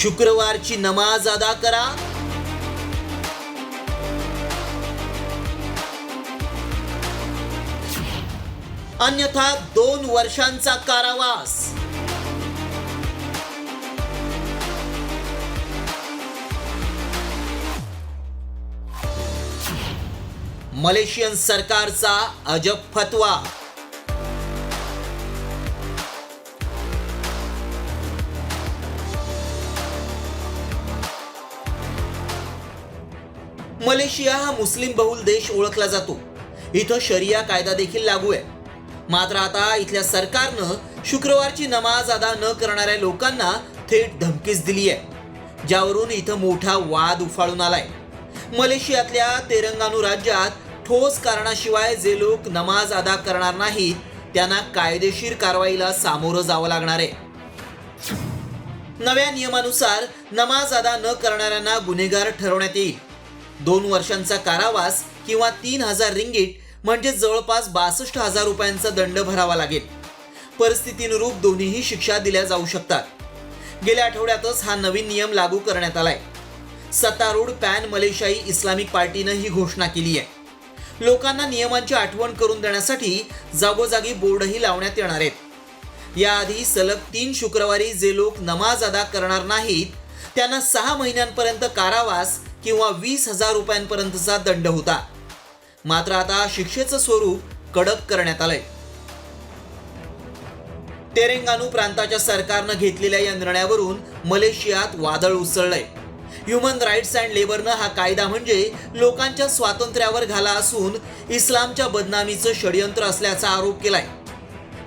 शुक्रवारची नमाज अदा करा. अन्यथा दोन वर्षांचा कारावास. मलेशियन सरकारचा अजब फतवा. मलेशिया हा मुस्लिम बहुल देश ओळखला जातो. इथं शरिया कायदा देखील लागू आहे. मात्र आता इथल्या सरकारनं शुक्रवारची नमाज अदा न करणाऱ्या लोकांना थेट धमकीच दिली आहे ज्यावरून इथं मोठा वाद उफाळून आलाय. मलेशियातल्या तेलंगाणू राज्यात ठोस कारणाशिवाय जे लोक नमाज अदा करणार नाहीत त्यांना कायदेशीर कारवाईला सामोरं जावं लागणार आहे. नव्या नियमानुसार नमाज अदा न करणाऱ्यांना गुन्हेगार ठरवण्यात येईल. दोन वर्षांचा कारावास किंवा तीन हजार रिंगीट म्हणजे जवळपास बासष्ट हजार रुपयांचा दंड भरावा लागेल. परिस्थितीनुरूप दोन्हीही शिक्षा दिल्या जाऊ शकतात. गेल्या आठवड्यातच हा नवीन नियम लागू करण्यात आलाय. सत्तारूढ पॅन मलेशियाई इस्लामिक पार्टीनं ही घोषणा केली आहे. लोकांना नियमांची आठवण करून देण्यासाठी जागोजागी बोर्डही लावण्यात येणार आहेत. याआधी सलग तीन शुक्रवारी जे लोक नमाज अदा करणार नाहीत त्यांना सहा महिन्यांपर्यंत कारावास किंवा वीस हजार रुपयांपर्यंतचा दंड होता. मात्र आता शिक्षेचं स्वरूप कडक करण्यात आलंय. तेरेंगानू प्रांताच्या सरकारनं घेतलेल्या या निर्णयावरून मलेशियात वादळ उसळलंय. ह्युमन राईट्स अँड लेबरनं हा कायदा म्हणजे लोकांच्या स्वातंत्र्यावर घाला असून इस्लामच्या बदनामीचं षडयंत्र असल्याचा आरोप केलाय.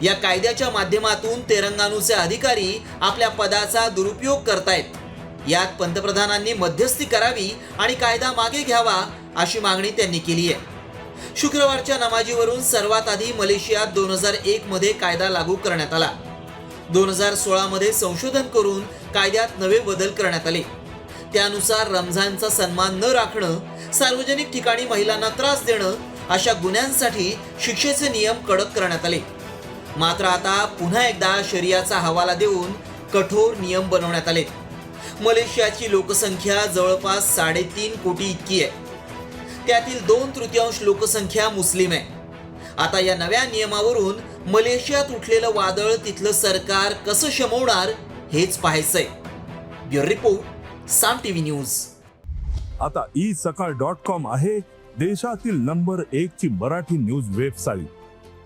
या कायद्याच्या माध्यमातून तेरंगाणूचे अधिकारी आपल्या पदाचा दुरुपयोग करतायत. यात पंतप्रधानांनी मध्यस्थी करावी आणि कायदा मागे घ्यावा अशी मागणी त्यांनी केली आहे. शुक्रवारच्या नमाजीवरून सर्वात आधी मलेशियात दोन हजार एक मध्ये कायदा लागू करण्यात आला. दोन हजार सोळा मध्ये संशोधन करून कायद्यात नवे बदल करण्यात आले. त्यानुसार रमझानचा सन्मान न राखणं सार्वजनिक ठिकाणी महिलांना त्रास देणं अशा गुन्ह्यांसाठी शिक्षेचे नियम कडक करण्यात आले. मात्र आता पुन्हा एकदा शरियाचा हवाला देऊन कठोर नियम बनवण्यात आले. मलेशियाची लोकसंख्या जवळपास साडेतीन कोटी इतकी आहे. त्यातील दोन तृतीयांश लोकसंख्या मुस्लिम आहे. आता या नव्या नियमावरून मलेशियात उठलेलं वादळ तिथलं सरकार कसं शमवणार हेच पाहायचंय. Bureau report Saam TV news. आता ई सकाळ डॉट कॉम आहे देशातील नंबर एक ची मराठी न्यूज वेबसाईट.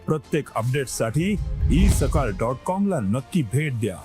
प्रत्येक अपडेटसाठी ई सकाळ डॉट कॉम ला नक्की भेट द्या.